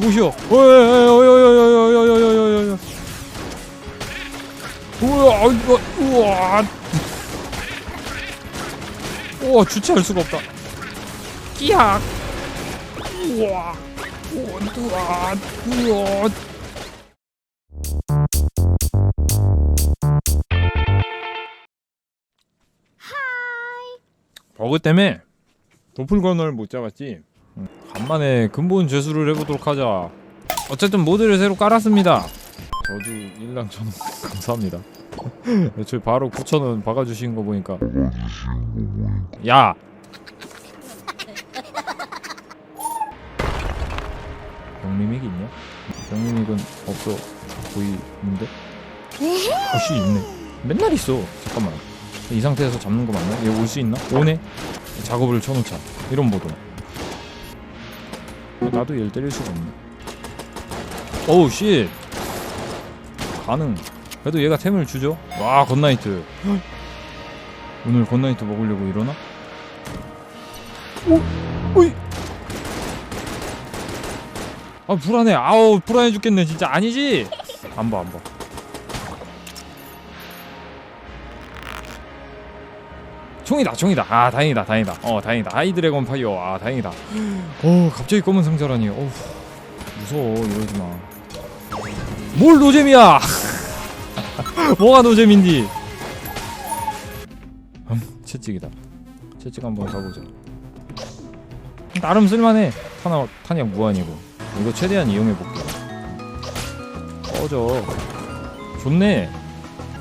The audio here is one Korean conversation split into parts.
보시오. 어여여여여여여여여여여. 우와 이거 우와. 우와 주체할 수가 없다. 끼악. 우와. 우와 우와 우와. 버그 때문에 도플건을 못 잡았지. 음, 간만에 근본 죄수를 해보도록 하자. 어쨌든 모드를 새로 깔았습니다. 저도 일랑 천 감사합니다. 애초에 바로 9천원 박아주신 거 보니까 야! 병미믹 있냐? 병미믹은 없어 보이는데? 어씨 있네 맨날 있어 잠깐만 이 상태에서 잡는 거 맞나? 얘 올 수 있나? 오네? 작업을 쳐놓자 이런 모드 나도 얘를 때릴 수가 없네 오우 씨 가능 그래도 얘가 템을 주죠 와 건나이트 오늘 건나이트 먹으려고 이러나? 오! 오이! 아 불안해 아우 불안해 죽겠네 진짜 아니지? 안 봐 안봐 총이다 총이다. 아 다행이다 다행이다. 어 다행이다. 아이 드래곤 파이어. 아 다행이다. 어 갑자기 검은 상자라니 어우 무서워 이러지마. 뭘 노잼이야! 뭐가 노잼인디? 음, 채찍이다. 채찍 한번 가보자. 나름 쓸만해. 탄약, 탄약 무한이고. 이거 최대한 이용해볼게. 꺼져. 좋네.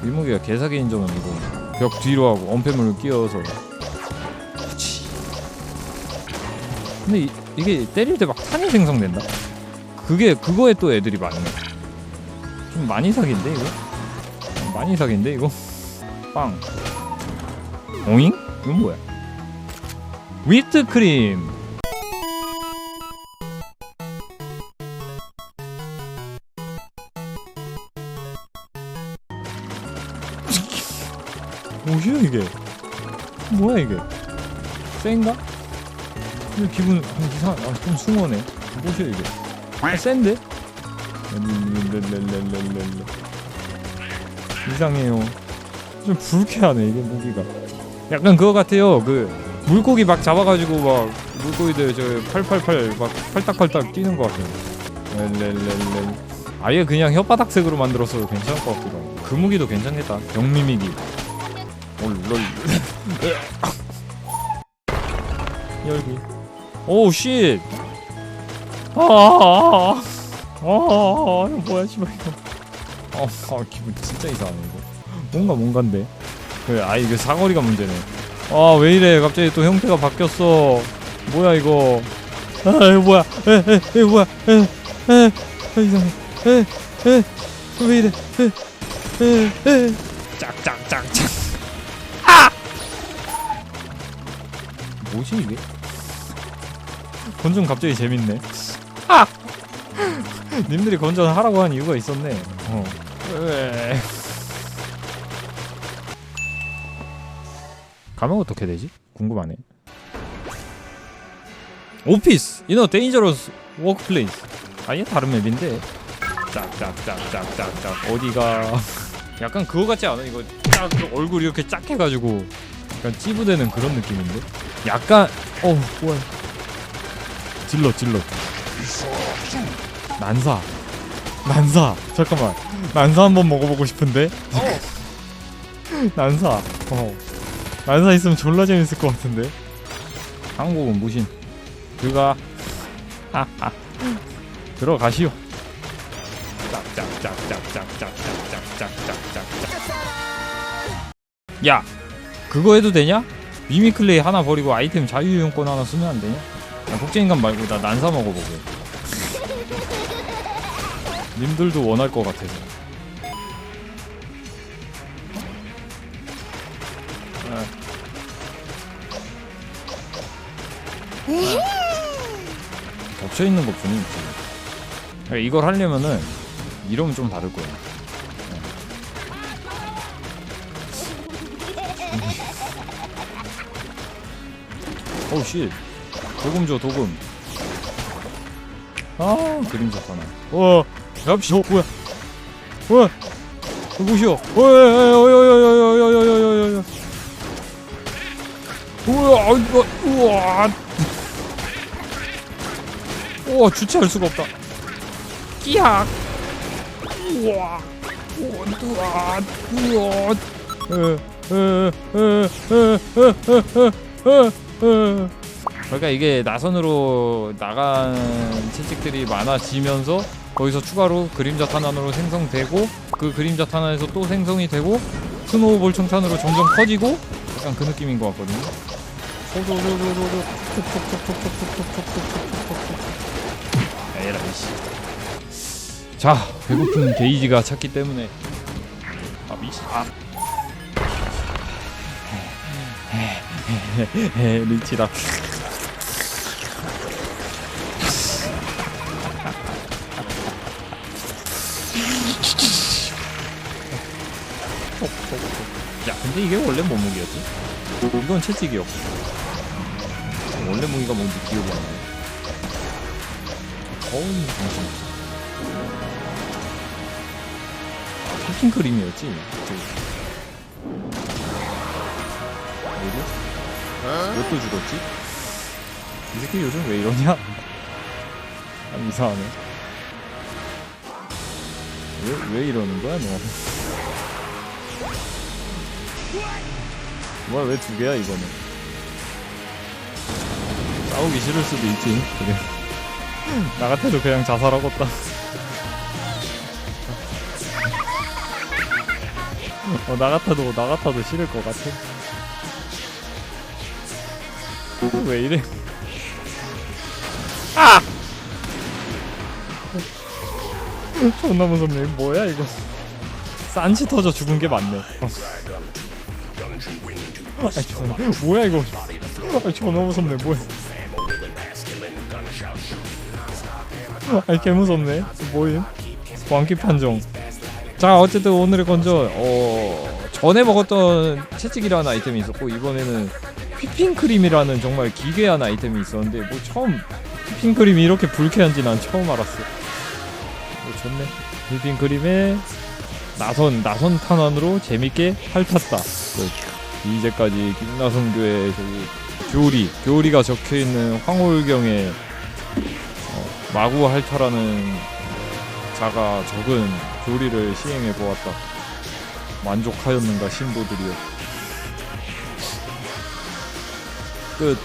일무기가 개사기인 점은 이거 벽 뒤로 하고 엄폐물을 끼워서. 근데 이, 이게 때릴 때 막 탄이 생성된다? 그게 그거에 또 애들이 많네. 좀 많이 사기인데 이거? 많이 사기인데 이거? 빵. 오잉? 이건 뭐야? 위트크림 뭐야 이게? 뭐야 이게? 센가? 근데 기분 좀 이상 아좀 숭어네. 뭐야 이게? 아, 센데? 이상해요 좀 불쾌하네 이게 무기가 약간 그거 같아요. 그 물고기 막 잡아가지고 막 물고기들 저 팔팔팔 막 팔딱팔딱 뛰는 것 같아요. 렐렐렐렐. 아예 그냥 혓바닥색으로 만들어서 괜찮을 것 같기도 하고. 그 무기도 괜찮겠다. 병미미기 올롤 열기. 오우 쉣 아아아아 아, 이거 뭐야 씨발 이거. 아, 아 기분 진짜 이상하네 이거. 뭔가 뭔가인데? 그 아이 그 사거리가 문제네. 아 왜 이래. 갑자기 또 형태가 바뀌었어. 뭐야 이거. 아 이거 뭐야. 에에 에 뭐야. 에에 이상해. 에에왜 이래. 에에에. 짝짝짝짝 뭐지 이게? 건전 갑자기 재밌네. 아! 님들이 건전 하라고 한 이유가 있었네. 어. 왜? 가면 어떻게 되지? 궁금하네. 오피스 이너 데인저러스 워크플레이스 아예 다른 맵인데 짝짝짝짝짝짝 어디가 약간 그거 같지 않아? 이거 딱 얼굴 이렇게 짝 해가지고 약간 찌부되는 그런 느낌인데 약간 어 뭐야 질러 질러 난사 난사 잠깐만 난사 한번 먹어보고 싶은데 난사 어 난사 있으면 졸라 재밌을 것 같은데 한국은 무신 들어가 들어가시오 짝짝짝짝짝짝짝짝짝짝짝짝 야 그거 해도 되냐? 미미클레이 하나 버리고 아이템 자유이용권 하나 쓰면 안 되냐? 야, 국제인간 말고 나 난사 먹어보게 님들도 원할 것 같아서 아. 겹쳐있는 것 뿐이지 그러니까 이걸 하려면은 이러면 좀 다를 거야 오우 씨 도금 줘 도금 아 그림자 하나 어 역시 어 뭐야 어 어, 우와 에에에에에에에 어. 그러니까 이게 나선으로 나간 채찍들이 많아지면서 거기서 추가로 그림자 탄환으로 생성되고 그 그림자 탄환에서 또 생성이 되고 스노우볼 청탄으로 점점 커지고 약간 그 느낌인 것 같거든요. 에라 이씨. 자 배고픈 게이지가 찼기 때문에 아 미씨. 아. 리치다 야 근데 이게 원래 몸무게였지? 이건 채찍이었고 원래 무기가 뭔지 기억이 안 나. 어우 정신 아, 피핑 크 림이었지? 뭐 지? 몇도 죽었지? 이 새끼 요즘 왜 이러냐? 아 이상하네 왜, 왜 이러는 거야 너? 뭐야 왜 두 개야 이거는 싸우기 싫을 수도 있지 그래 나 같아도 그냥 자살하겠다 어, 나 같아도 나 같아도 싫을 것 같아 왜 이래? 아! 존나 무섭네. 뭐야 이거? 싼치 터져 죽은 게 맞네. 어. 아이 존나 뭐야 이거? 아이 존나 무섭네. 뭐야? 아이 개 무섭네. 뭐임? 광기 판정. 자 어쨌든 오늘의 건져 어 전에 먹었던 채찍이라는 아이템이 있었고 이번에는 휘핑크림이라는 정말 기괴한 아이템이 있었는데 뭐 처음 휘핑크림이 이렇게 불쾌한지 난 처음 알았어. 뭐 좋네. 휘핑크림에 나선 나선 탄환으로 재밌게 핥았다. 그, 이제까지 김나선교의 저기 교리 교리가 적혀있는 황홀경의 어, 마구 핥아라는 자가 적은 교리를 시행해 보았다. 만족하였는가 신도들이여 끝.